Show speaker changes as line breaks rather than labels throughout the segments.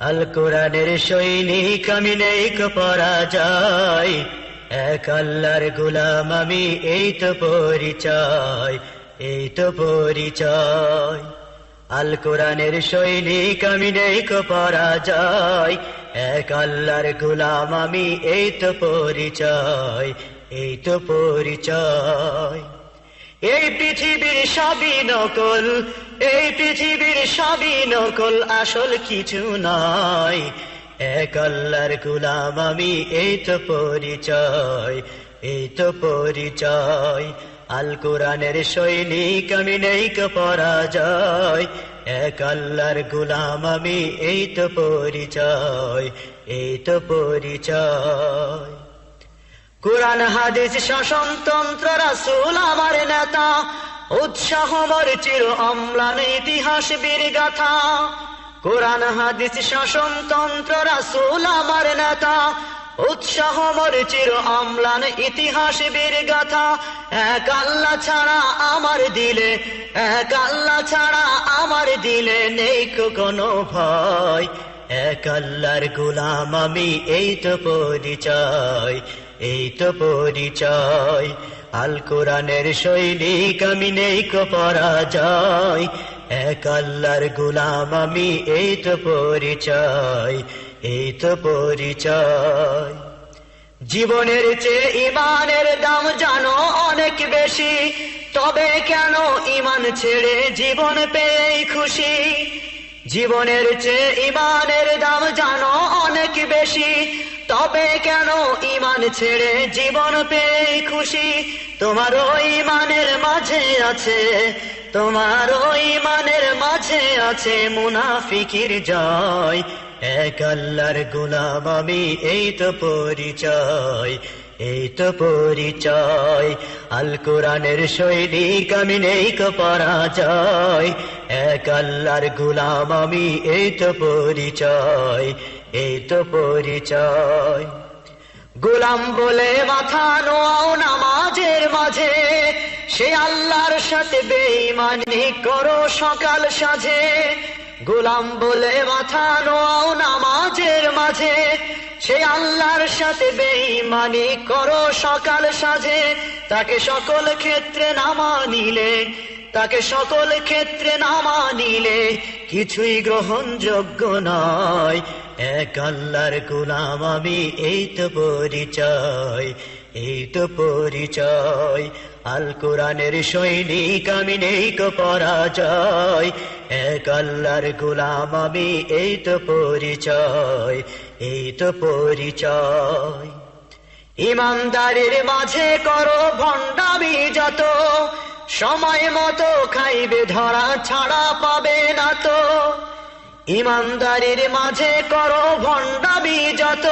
আল কোরআনের সৈনিক আমি নেই পরাজয় এক আল্লাহর গুলাম আমি এই তো পরিচয়, এই তো পরিচয়। আল কোরআনের সৈনিক আমি নেই পরাজয় এক আল্লাহর গুলাম আমি এই তো পরিচয়, এই তো পরিচয়। এই পৃথিবীর সবই নকল, এই পৃথিবীর সবই নকল, আসল কিছু নয়। এক আল্লাহর গুলাম আমি, এই তো পরিচয়, এই তো পরিচয়। আল কোরআনের সৈনিক আমি, নেই পরাজয়। এক আল্লাহর গুলাম আমি, এই তো পরিচয়, এই তো পরিচয়। কোরআন, হাদিস শাসনতন্ত্র রাসূল আমার নেতা, উৎসাহ মর চির অম্লান, ইতিহাস বীর গাথা কোরআন, হাদিস শাসনতন্ত্র রাসূল আমার নেতা, উৎসাহ মর চির অম্লান, ইতিহাস বীর গাথা এক আল্লাহ ছাড়া আমার দিলে, এক আল্লাহ ছাড়া আমার দিলে নেই কোনো ভয়। এক আল্লাহর গুলাম আমি, এই তো পরিচয়। এই তো পরিচয়। আল কোরআনের সৈনিক, আমি নেই কো পরাজয়। এক আল্লাহর গুলাম, আমি এই তো পরিচয়, এই তো পরিচয়। জীবনের চেয়ে ইমানের দাম জানো অনেক বেশি। তবে কেন ইমান ছেড়ে জীবন পেয়ে খুশি? জীবনের চেয়ে ইমানের দাম জানো ইমান ছেড়ে জীবন পেয়ে খুশি। তোমার ওই মানের মাঝে আছে, তোমার ওই মানের মাঝে আছে মুনাফিকির জয়। এক আল্লাহর গুলাম আমি, এই তো পরিচয়, এই তো পরিচয়। আল কোরআনের সৈনিক আমি, নেই পরাজয়। এক আল্লাহর গুলাম আমি, এই তো পরিচয়, এই তো পরিচয়। গোলাম বলে মাথা নোয়াও নামাজের মাঝে। সে আল্লাহর সাথে বেঈমানি করো সকাল সাজে গোলাম বলে মাথা নোয়াও নামাজের মাঝে। সে আল্লাহর সাথে বেঈমানি করো সকাল সাজে তাকে সকল ক্ষেত্রে নামা নিলে তাকে সকল ক্ষেত্রে নামা নিলে কিছুই গ্রহণযোগ্য নয়। এক আল্লাহর গুলাম আমি, এই তো পরিচয়, এই তো পরিচয়। আল কোরআনের সৈনিক আমি, নেই কো পরাজয়। এক আল্লাহর গুলাম আমি, এই তো পরিচয়, এই তো পরিচয়। ইমানদারের মাঝে করো ভণ্ডামি যত সময় মতো খাইবে ধরা ছাড়া পাবে না তো। ইমানদারির মাঝে করো ভণ্ডামি যত।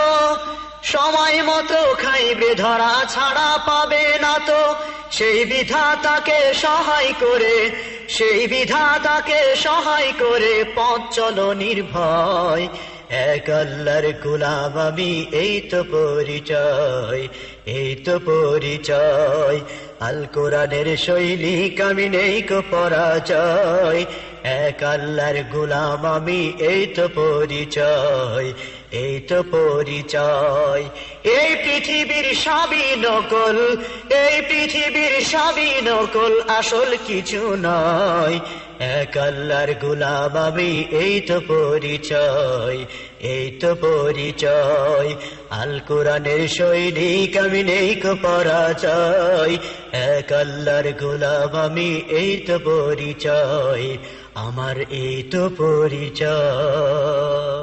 সময় মতো খাইবে ধরা ছাড়া পাবে না তো। সেই বিধাতাকে সহায় করে, সেই বিধাতাকে সহায় করে পথ চলো নির্ভয়। এক আল্লাহর গুলাম আমি, এই তো পরিচয়, এই তো পরিচয়। আল কোরআনের সৈনিক, আমি নেই কো পরাজয়। এক আল্লাহর গুলাম, আমি এই তো পরিচয়, এই তো পরিচয়। এই পৃথিবীর সবই নকল, এই পৃথিবীর সবই নকল, আসল কিছু নয়। এক আল্লাহর গুলাম, আমি এই তো পরিচয়। এই তো পরিচয়। আল কোরআনের সৈনিক, আমি নেই কো পরাজয়। এক আল্লাহর গোলাম, আমি এই তো পরিচয়। আমার এই তো পরিচয়।